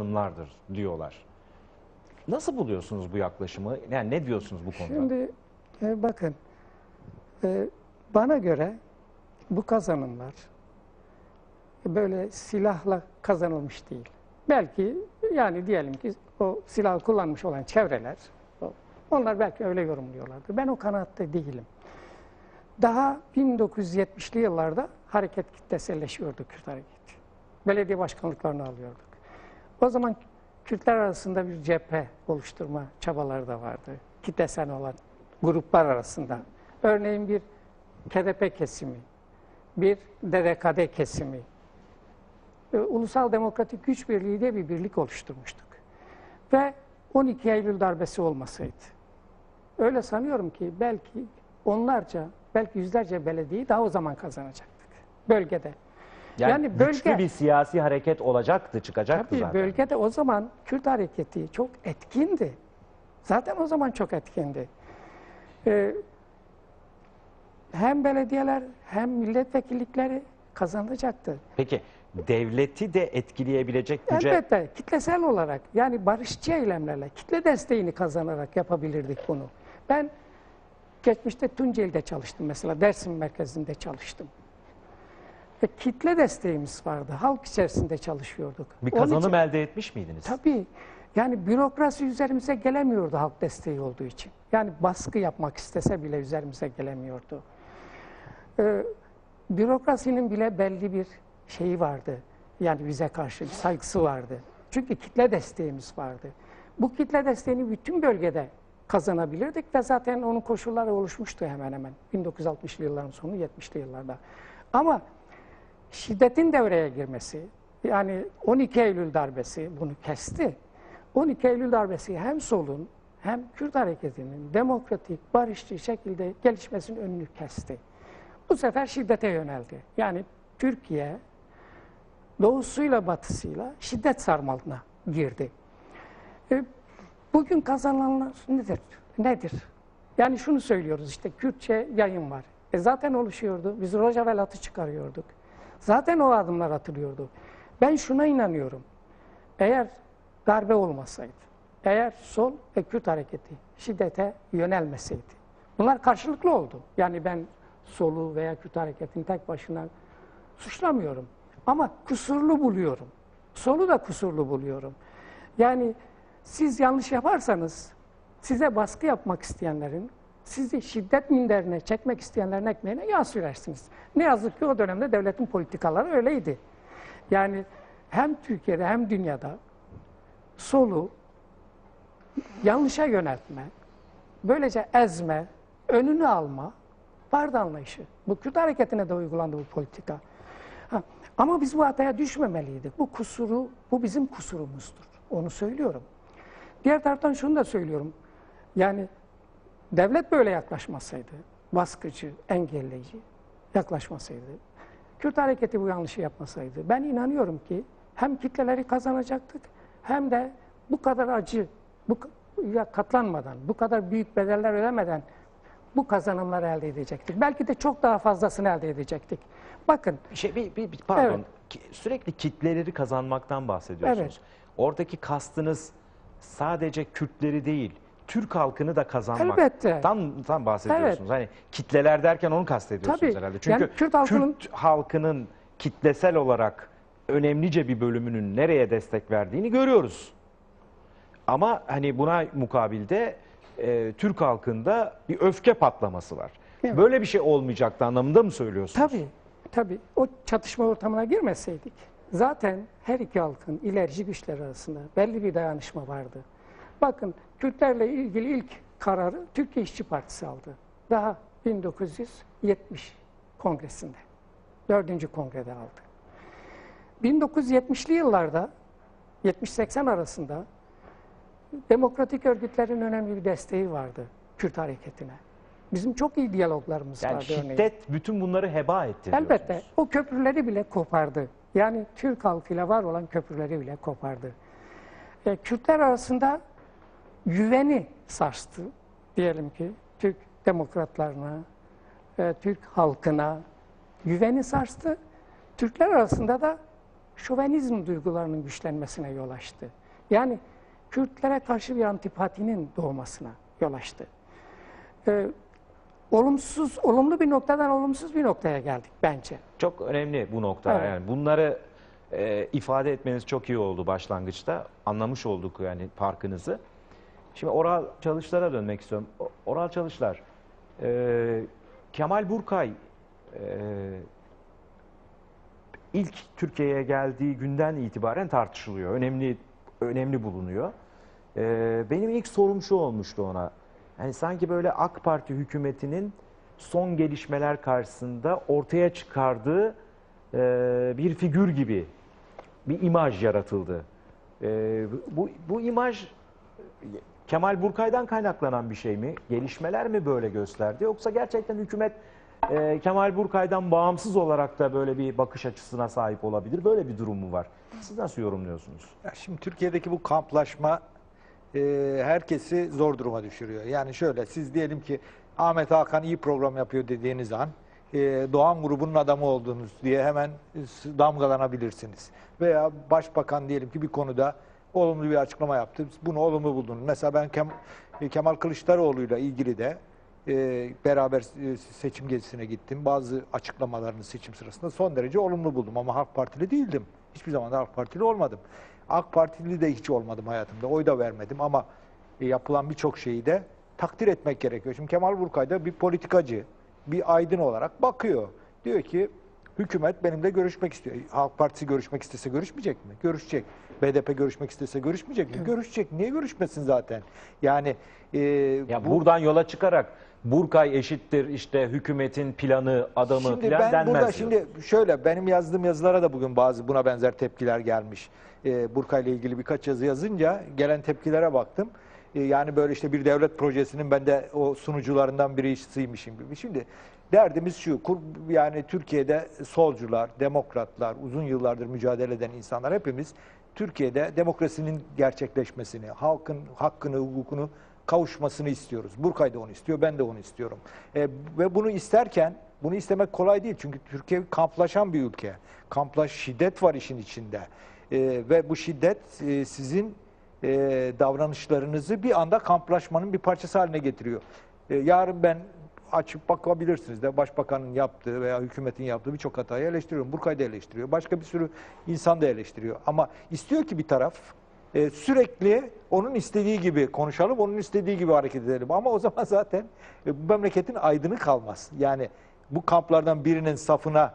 Kazanımlardır diyorlar. Nasıl buluyorsunuz bu yaklaşımı? Yani ne diyorsunuz bu konuda? Şimdi e, bakın e, bana göre bu kazanımlar böyle silahla kazanılmış değil. Belki yani diyelim ki o silahı kullanmış olan çevreler onlar belki öyle yorumluyorlardır. Ben o kanaatte değilim. Daha 1970'li yıllarda hareket kitleselleşiyordu Kürt hareketi. Belediye başkanlıklarını alıyorduk. O zaman Kürtler arasında bir cephe oluşturma çabaları da vardı. Kitlesel olan gruplar arasında. Örneğin bir KDP kesimi, bir DDKD kesimi, e, Ulusal Demokratik Güç Birliği diye bir birlik oluşturmuştuk. Ve 12 Eylül darbesi olmasaydı, öyle sanıyorum ki belki onlarca, belki yüzlerce belediyeyi daha o zaman kazanacaktık bölgede. Yani, yani güçlü bölge- bir siyasi hareket olacaktı, çıkacaktı Tabii zaten. bölgede o zaman Kürt hareketi çok etkindi. Zaten o zaman çok etkindi. Ee, hem belediyeler hem milletvekillikleri kazanacaktı. Peki devleti de etkileyebilecek güce Elbette kitlesel olarak yani barışçı eylemlerle kitle desteğini kazanarak yapabilirdik bunu. Ben geçmişte Tunceli'de çalıştım mesela Dersim merkezinde çalıştım. Ve kitle desteğimiz vardı. Halk içerisinde çalışıyorduk. bir Onun için- kazanım elde etmiş miydiniz? Tabii. Yani bürokrasi üzerimize gelemiyordu halk desteği olduğu için. Yani baskı yapmak istese bile üzerimize gelemiyordu. Ee, bürokrasinin bile belli bir şeyi vardı. Yani bize karşı bir saygısı vardı. Çünkü kitle desteğimiz vardı. Bu kitle desteğini bütün bölgede kazanabilirdik ve zaten onun koşulları oluşmuştu hemen hemen 1960'lı yılların sonu 70'li yıllarda. Ama şiddetin devreye girmesi, yani 12 Eylül darbesi bunu kesti. 12 Eylül darbesi hem solun hem Kürt hareketinin demokratik, barışçı şekilde gelişmesinin önünü kesti. Bu sefer şiddete yöneldi. Yani Türkiye doğusuyla batısıyla şiddet sarmalına girdi. E, Bugün kazananlar nedir? Nedir? Yani şunu söylüyoruz işte Kürtçe yayın var. E zaten oluşuyordu. Biz Rojavel atı çıkarıyorduk. Zaten o adımlar atılıyordu. Ben şuna inanıyorum. Eğer darbe olmasaydı, eğer sol ve Kürt hareketi şiddete yönelmeseydi, bunlar karşılıklı oldu. Yani ben solu veya Kürt hareketini tek başına suçlamıyorum. Ama kusurlu buluyorum. Solu da kusurlu buluyorum. Yani siz yanlış yaparsanız size baskı yapmak isteyenlerin, sizi şiddet minderine çekmek isteyenlerin ekmeğine yağ sürersiniz. Ne yazık ki o dönemde devletin politikaları öyleydi. Yani hem Türkiye'de hem dünyada solu yanlışa yöneltme, böylece ezme, önünü alma vardı anlayışı. Bu Kürt hareketine de uygulandı bu politika. Ha, ama biz bu hataya düşmemeliydik. Bu kusuru, bu bizim kusurumuzdur. Onu söylüyorum. Diğer taraftan şunu da söylüyorum. Yani devlet böyle yaklaşmasaydı, baskıcı, engelleyici yaklaşmasaydı, Kürt hareketi bu yanlışı yapmasaydı, ben inanıyorum ki hem kitleleri kazanacaktık hem de bu kadar acı, bu katlanmadan, bu kadar büyük bedeller ödemeden bu kazanımları elde edecektik. Belki de çok daha fazlasını elde edecektik. Bakın şey bir, bir, bir- pardon. Evet. Ki- Sürekli kitleleri kazanmaktan bahsediyorsunuz. Evet. Oradaki kastınız sadece Kürtleri değil, Türk halkını da kazanmak. Elbette. Tam tam bahsediyorsunuz. Hani kitleler derken onu kastediyorsunuz Tabii. herhalde. Çünkü Yani Kürt halkının- Kürt halkının kitlesel olarak önemlice bir bölümünün nereye destek verdiğini görüyoruz. Ama hani buna mukabilde e, Türk halkında bir öfke patlaması var. Evet. Böyle bir şey olmayacaktı anlamında mı söylüyorsunuz? Tabii, tabii. O çatışma ortamına girmeseydik zaten her iki halkın ilerici güçler arasında belli bir dayanışma vardı. Bakın Kürtlerle ilgili ilk kararı Türkiye İşçi Partisi aldı. Daha 1970 kongresinde. Dördüncü kongrede aldı. 1970'li yıllarda 70-80 arasında demokratik örgütlerin önemli bir desteği vardı Kürt hareketine. Bizim çok iyi diyaloglarımız Yani vardı örneğin. şiddet bütün bunları heba etti Elbette o köprüleri bile kopardı. Yani Türk halkıyla var olan köprüleri bile kopardı. E, Kürtler arasında güveni sarstı diyelim ki Türk demokratlarına, e, Türk halkına güveni sarstı. Türkler arasında da şovenizm duygularının güçlenmesine yol açtı. Yani Kürtlere karşı bir antipatinin doğmasına yol açtı. Ee, olumsuz, olumlu bir noktadan olumsuz bir noktaya geldik bence. Çok önemli bu nokta. Evet. Yani bunları e, ifade etmeniz çok iyi oldu başlangıçta. Anlamış olduk yani farkınızı. Şimdi Oral Çalışlar'a dönmek istiyorum. Oral Çalışlar, e, Kemal Burkay e, ilk Türkiye'ye geldiği günden itibaren tartışılıyor. Önemli önemli bulunuyor. E, benim ilk sorum şu olmuştu ona. Yani sanki böyle AK Parti hükümetinin son gelişmeler karşısında ortaya çıkardığı e, bir figür gibi bir imaj yaratıldı. E, bu, bu imaj Kemal Burkay'dan kaynaklanan bir şey mi? Gelişmeler mi böyle gösterdi? Yoksa gerçekten hükümet e, Kemal Burkay'dan bağımsız olarak da böyle bir bakış açısına sahip olabilir? Böyle bir durum mu var? Siz nasıl yorumluyorsunuz? Ya şimdi Türkiye'deki bu kamplaşma e, herkesi zor duruma düşürüyor. Yani şöyle siz diyelim ki Ahmet Hakan iyi program yapıyor dediğiniz an e, Doğan grubunun adamı olduğunuz diye hemen damgalanabilirsiniz. Veya başbakan diyelim ki bir konuda olumlu bir açıklama yaptı. Bunu olumlu buldunuz. Mesela ben Kem- Kemal Kılıçdaroğlu'yla ilgili de e, beraber e, seçim gezisine gittim. Bazı açıklamalarını seçim sırasında son derece olumlu buldum ama Halk Partili değildim. Hiçbir zaman da AK Partili olmadım. AK Partili de hiç olmadım hayatımda. Oy da vermedim ama e, yapılan birçok şeyi de takdir etmek gerekiyor. Şimdi Kemal Burkay da bir politikacı, bir aydın olarak bakıyor. Diyor ki hükümet benimle görüşmek istiyor. Halk Partisi görüşmek istese görüşmeyecek mi? Görüşecek. BDP görüşmek istese görüşmeyecek mi? Görüşecek. Niye görüşmesin zaten? Yani e, Ya bu- buradan yola çıkarak Burkay eşittir işte hükümetin planı, adamı Şimdi falan ben denmez. burada diyor. şimdi şöyle benim yazdığım yazılara da bugün bazı buna benzer tepkiler gelmiş. Ee, Burkay ile ilgili birkaç yazı yazınca gelen tepkilere baktım. Ee, yani böyle işte bir devlet projesinin ben de o sunucularından birisiymişim gibi. Şimdi derdimiz şu. Yani Türkiye'de solcular, demokratlar, uzun yıllardır mücadele eden insanlar hepimiz Türkiye'de demokrasinin gerçekleşmesini, halkın hakkını, hukukunu kavuşmasını istiyoruz. Burkay da onu istiyor, ben de onu istiyorum. E, ve bunu isterken, bunu istemek kolay değil. Çünkü Türkiye kamplaşan bir ülke. Kamplaş, şiddet var işin içinde. E, ve bu şiddet e, sizin e, davranışlarınızı bir anda kamplaşmanın bir parçası haline getiriyor. E, yarın ben açıp bakabilirsiniz de başbakanın yaptığı veya hükümetin yaptığı birçok hatayı eleştiriyorum. Burkay da eleştiriyor. Başka bir sürü insan da eleştiriyor. Ama istiyor ki bir taraf e, sürekli onun istediği gibi konuşalım, onun istediği gibi hareket edelim. Ama o zaman zaten e, bu memleketin aydını kalmaz. Yani bu kamplardan birinin safına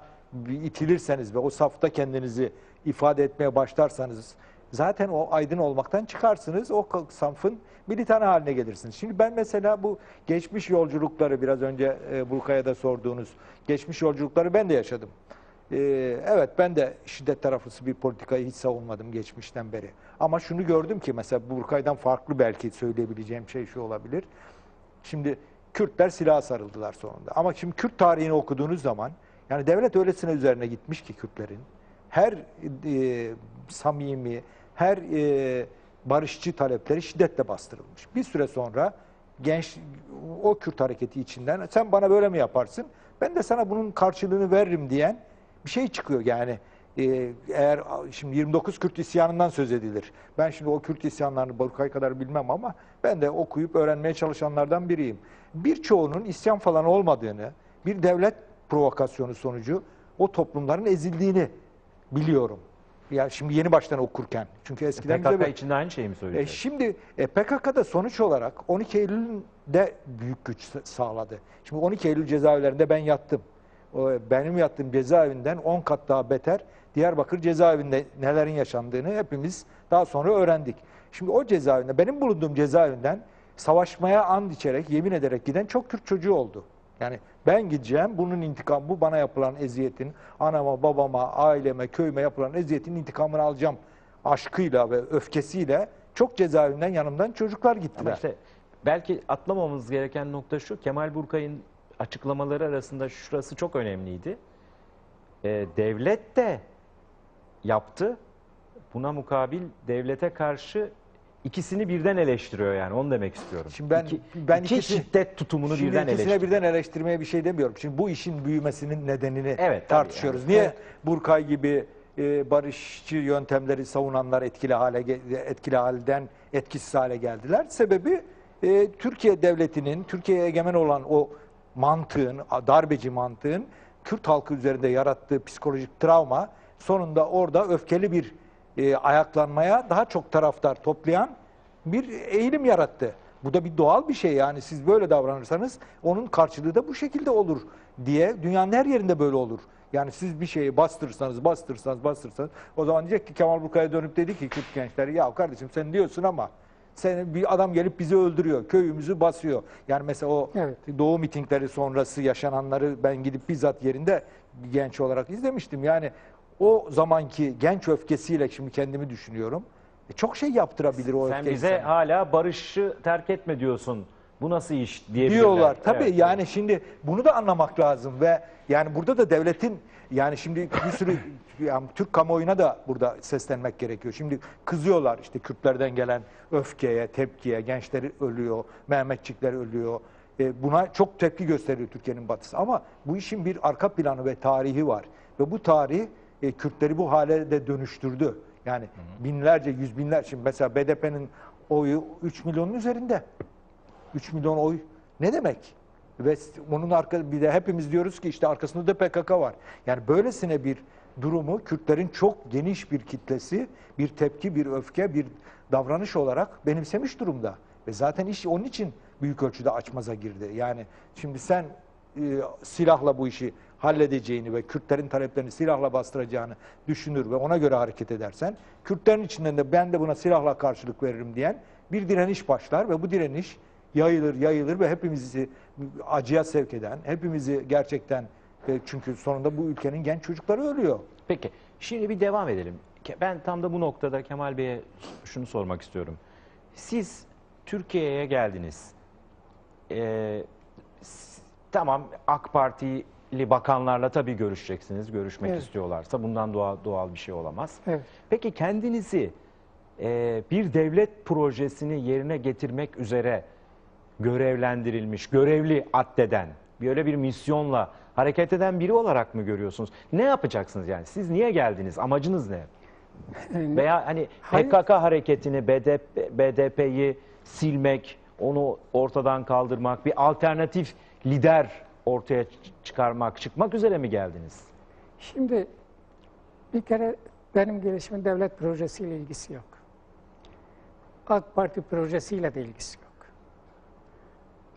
itilirseniz ve o safta kendinizi ifade etmeye başlarsanız zaten o aydın olmaktan çıkarsınız. O safın militan haline gelirsiniz. Şimdi ben mesela bu geçmiş yolculukları biraz önce e, Burkay'a da sorduğunuz geçmiş yolculukları ben de yaşadım. Ee, evet ben de şiddet tarafısı bir politikayı hiç savunmadım geçmişten beri. Ama şunu gördüm ki mesela Burkay'dan farklı belki söyleyebileceğim şey şu olabilir. Şimdi Kürtler silaha sarıldılar sonunda. Ama şimdi Kürt tarihini okuduğunuz zaman yani devlet öylesine üzerine gitmiş ki Kürtlerin her e, samimi, her e, barışçı talepleri şiddetle bastırılmış. Bir süre sonra genç o Kürt hareketi içinden sen bana böyle mi yaparsın? Ben de sana bunun karşılığını veririm diyen bir şey çıkıyor yani. e, eğer şimdi 29 Kürt isyanından söz edilir. Ben şimdi o Kürt isyanlarını Burkay kadar bilmem ama ben de okuyup öğrenmeye çalışanlardan biriyim. Birçoğunun isyan falan olmadığını, bir devlet provokasyonu sonucu o toplumların ezildiğini biliyorum. Ya şimdi yeni baştan okurken. Çünkü eskiden bize PKK böyle- için de aynı şeyi mi e söyleyecek? şimdi e, PKK'da sonuç olarak 12 Eylül'ün de büyük güç sa- sağladı. Şimdi 12 Eylül cezaevlerinde ben yattım. O, benim yattığım cezaevinden 10 kat daha beter Diyarbakır cezaevinde nelerin yaşandığını hepimiz daha sonra öğrendik. Şimdi o cezaevinde, benim bulunduğum cezaevinden savaşmaya and içerek, yemin ederek giden çok Kürt çocuğu oldu. Yani ben gideceğim, bunun intikamı, bu bana yapılan eziyetin, anama, babama, aileme, köyüme yapılan eziyetin intikamını alacağım aşkıyla ve öfkesiyle çok cezaevinden yanımdan çocuklar Ama gittiler. işte belki atlamamamız gereken nokta şu. Kemal Burkay'ın açıklamaları arasında şurası çok önemliydi. Ee, devlet de yaptı. Buna mukabil devlete karşı ikisini birden eleştiriyor yani onu demek istiyorum. Şimdi ben- iki, ben iki ikisi- şiddet tutumunu Şimdi birden ikisine eleştiriyor. birden eleştirmeye bir şey demiyorum. Şimdi bu işin büyümesinin nedenini Evet, tabii tartışıyoruz. yani. Niye Evet. Burkay gibi e, barışçı yöntemleri savunanlar etkili hale ge- etkili halden etkisiz hale geldiler. Sebebi e, Türkiye devletinin, Türkiye'ye egemen olan o mantığın, a- darbeci mantığın Kürt halkı üzerinde yarattığı psikolojik travma sonunda orada öfkeli bir e, ayaklanmaya daha çok taraftar toplayan bir eğilim yarattı. Bu da bir doğal bir şey yani siz böyle davranırsanız onun karşılığı da bu şekilde olur diye dünyanın her yerinde böyle olur. Yani siz bir şeyi bastırırsanız, bastırırsanız, bastırırsanız o zaman diyecek ki Kemal Burkaya dönüp dedi ki Kürt gençleri ya kardeşim sen diyorsun ama sen bir adam gelip bizi öldürüyor, köyümüzü basıyor. Yani mesela o Evet. doğu mitingleri sonrası yaşananları ben gidip bizzat yerinde genç olarak izlemiştim. Yani o zamanki genç öfkesiyle şimdi kendimi düşünüyorum. E, çok şey yaptırabilir o Sen öfke bize insana. hala barışı terk etme diyorsun. Bu nasıl iş diyebilirler. diyorlar. Tabii Evet. yani şimdi bunu da anlamak lazım ve yani burada da devletin yani şimdi bir sürü yani Türk kamuoyuna da burada seslenmek gerekiyor. Şimdi kızıyorlar işte Kürtlerden gelen öfkeye, tepkiye, gençleri ölüyor, Mehmetçikler ölüyor. E, buna çok tepki gösteriyor Türkiye'nin batısı ama bu işin bir arka planı ve tarihi var ve bu tarih e, Kürtleri bu hale de dönüştürdü. Yani binlerce, yüz binler şimdi mesela BDP'nin oyu 3 milyonun üzerinde. 3 milyon oy ne demek? Ve bunun arka bir de hepimiz diyoruz ki işte arkasında da PKK var. Yani böylesine bir durumu Kürtlerin çok geniş bir kitlesi bir tepki, bir öfke, bir davranış olarak benimsemiş durumda. Ve zaten iş onun için büyük ölçüde açmaza girdi. Yani şimdi sen e, silahla bu işi halledeceğini ve Kürtlerin taleplerini silahla bastıracağını düşünür ve ona göre hareket edersen, Kürtlerin içinden de ben de buna silahla karşılık veririm diyen bir direniş başlar ve bu direniş yayılır yayılır ve hepimizi acıya sevk eden, hepimizi gerçekten e, çünkü sonunda bu ülkenin genç çocukları ölüyor. Peki şimdi bir devam edelim. Ben tam da bu noktada Kemal Bey'e şunu sormak istiyorum. Siz Türkiye'ye geldiniz. Ee, tamam AK Partili bakanlarla tabii görüşeceksiniz. Görüşmek Evet. istiyorlarsa bundan doğal, doğal bir şey olamaz. Evet. Peki kendinizi e, bir devlet projesini yerine getirmek üzere görevlendirilmiş, görevli addeden, böyle bir misyonla hareket eden biri olarak mı görüyorsunuz? Ne yapacaksınız yani? Siz niye geldiniz? Amacınız ne? Veya hani Hayır. PKK hareketini, BDP, BDP'yi silmek, onu ortadan kaldırmak, bir alternatif lider ortaya çıkarmak, çıkmak üzere mi geldiniz? Şimdi bir kere benim gelişimin devlet projesiyle ilgisi yok. AK Parti projesiyle de ilgisi yok.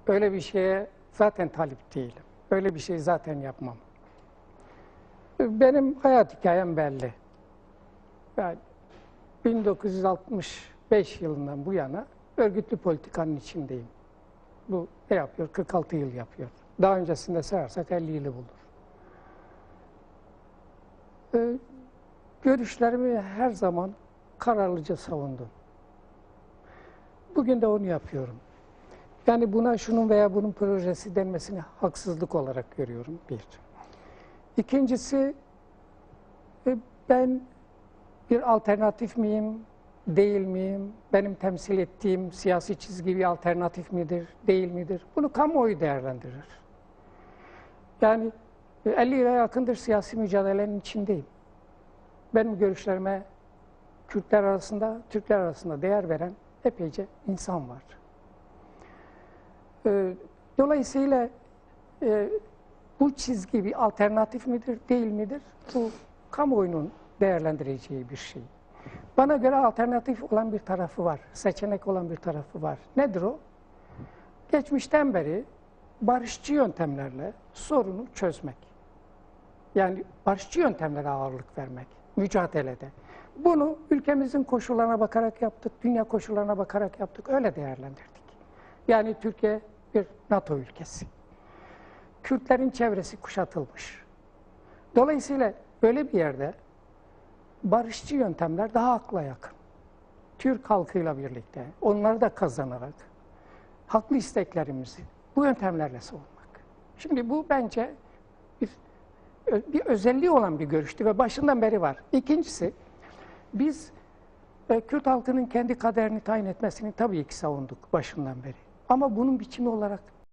Öyle bir şeye zaten talip değilim. Öyle bir şey zaten yapmam. Benim hayat hikayem belli. Yani 1965 yılından bu yana örgütlü politikanın içindeyim. Bu ne yapıyor? 46 yıl yapıyor. Daha öncesinde sayarsak 50 yılı bulur. Ee, görüşlerimi her zaman kararlıca savundum. Bugün de onu yapıyorum. Yani buna şunun veya bunun projesi denmesini haksızlık olarak görüyorum bir. İkincisi e, ben bir alternatif miyim, değil miyim? Benim temsil ettiğim siyasi çizgi bir alternatif midir, değil midir? Bunu kamuoyu değerlendirir. Yani e, 50 yıla yakındır siyasi mücadelenin içindeyim. Benim görüşlerime Kürtler arasında, Türkler arasında değer veren epeyce insan var. Ee, Dolayısıyla e, bu çizgi bir alternatif midir, değil midir? Bu kamuoyunun değerlendireceği bir şey. Bana göre alternatif olan bir tarafı var, seçenek olan bir tarafı var. Nedir o? Geçmişten beri barışçı yöntemlerle sorunu çözmek. Yani barışçı yöntemlere ağırlık vermek, mücadelede. Bunu ülkemizin koşullarına bakarak yaptık, dünya koşullarına bakarak yaptık, öyle değerlendirdik. Yani Türkiye bir NATO ülkesi. Kürtlerin çevresi kuşatılmış. Dolayısıyla böyle bir yerde barışçı yöntemler daha akla yakın. Türk halkıyla birlikte, onları da kazanarak haklı isteklerimizi bu yöntemlerle savunmak. Şimdi bu bence bir, bir özelliği olan bir görüştü ve başından beri var. İkincisi, biz e, Kürt halkının kendi kaderini tayin etmesini tabii ki savunduk başından beri. Ama bunun biçimi olarak